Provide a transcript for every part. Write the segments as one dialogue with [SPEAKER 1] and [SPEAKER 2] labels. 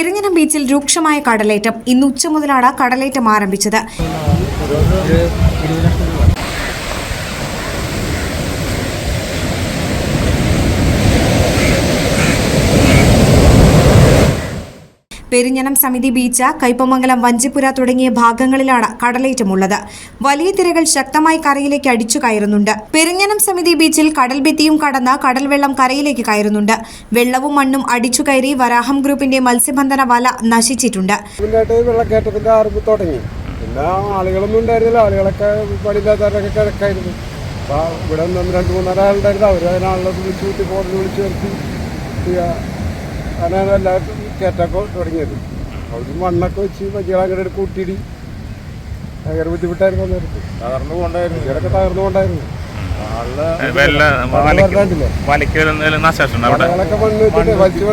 [SPEAKER 1] പെരിഞ്ഞനം ബീച്ചിൽ രൂക്ഷമായ കടലേറ്റം ഇന്ന് ഉച്ച മുതലാണ് കടലേറ്റം ആരംഭിച്ചത്. പെരിഞ്ഞനം സമിതി ബീച്ച് കൈപ്പമംഗലം വഞ്ചിപ്പുര തുടങ്ങിയ ഭാഗങ്ങളിലാണ് കടലേറ്റമുള്ളത്. വലിയ തിരകൾ ശക്തമായി കരയിലേക്ക് അടിച്ചു കയറുന്നുണ്ട്. പെരിഞ്ഞനം സമിതി ബീച്ചിൽ കടൽ ഭിത്തിയും കടന്ന് കടൽവെള്ളം കരയിലേക്ക് കയറുന്നുണ്ട്. വെള്ളവും മണ്ണും അടിച്ചു കയറി വരാഹം ഗ്രൂപ്പിന്റെ മത്സ്യബന്ധന വല നശിച്ചിട്ടുണ്ട്.
[SPEAKER 2] ആളുകളൊന്നും ആളുകളൊക്കെ കിടക്കായിരുന്നു കയറ്റൊക്കെ തുടങ്ങിയത്. അവിടെ മണ്ണൊക്കെ വെച്ച് വജികളങ്ങനെ കൂട്ടിയിടി. ഭയങ്കര ബുദ്ധിമുട്ടായിരുന്നു അന്നേരത്ത്.
[SPEAKER 3] തകർന്നു കൊണ്ടായിരുന്നു
[SPEAKER 2] ഇവരൊക്കെ തകർന്നു കൊണ്ടായിരുന്നു മണ്ണ് വെച്ചിട്ട് വലിച്ചു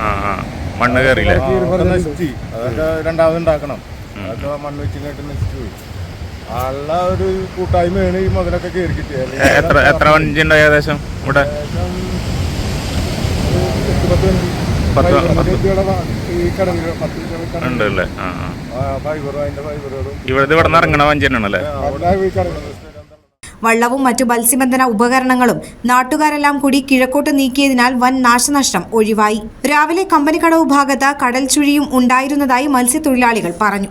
[SPEAKER 4] ആ ആ. മണ്ണ് കയറിയില്ലേ?
[SPEAKER 3] അതൊക്കെ നശിച്ചു. അതൊക്കെ രണ്ടാമത് ഉണ്ടാക്കണം. അതൊക്കെ മണ്ണ് വെച്ച് കേട്ട് നശിച്ചു പോയി. ആളുടെ ഒരു കൂട്ടായ്മയാണ് ഈ മുതലൊക്കെ കയറി കിട്ടിയത്.
[SPEAKER 4] എത്ര എത്ര വഞ്ചി ഉണ്ട് ഏകദേശം ഇവിടെ? പത്ത് പത്ത് ആ ഇവിടെ ഇവിടെ നിന്ന് ഇറങ്ങണ
[SPEAKER 1] വള്ളവും മറ്റു മത്സ്യബന്ധന ഉപകരണങ്ങളും നാട്ടുകാരെല്ലാം കൂടി കിഴക്കോട്ട് നീക്കിയതിനാൽ വൻ നാശനഷ്ടം ഒഴിവായി. രാവിലെ കമ്പനിക്കടവ് ഭാഗത്ത് കടൽ ചുഴിയും ഉണ്ടായിരുന്നതായി മത്സ്യത്തൊഴിലാളികൾ പറഞ്ഞു.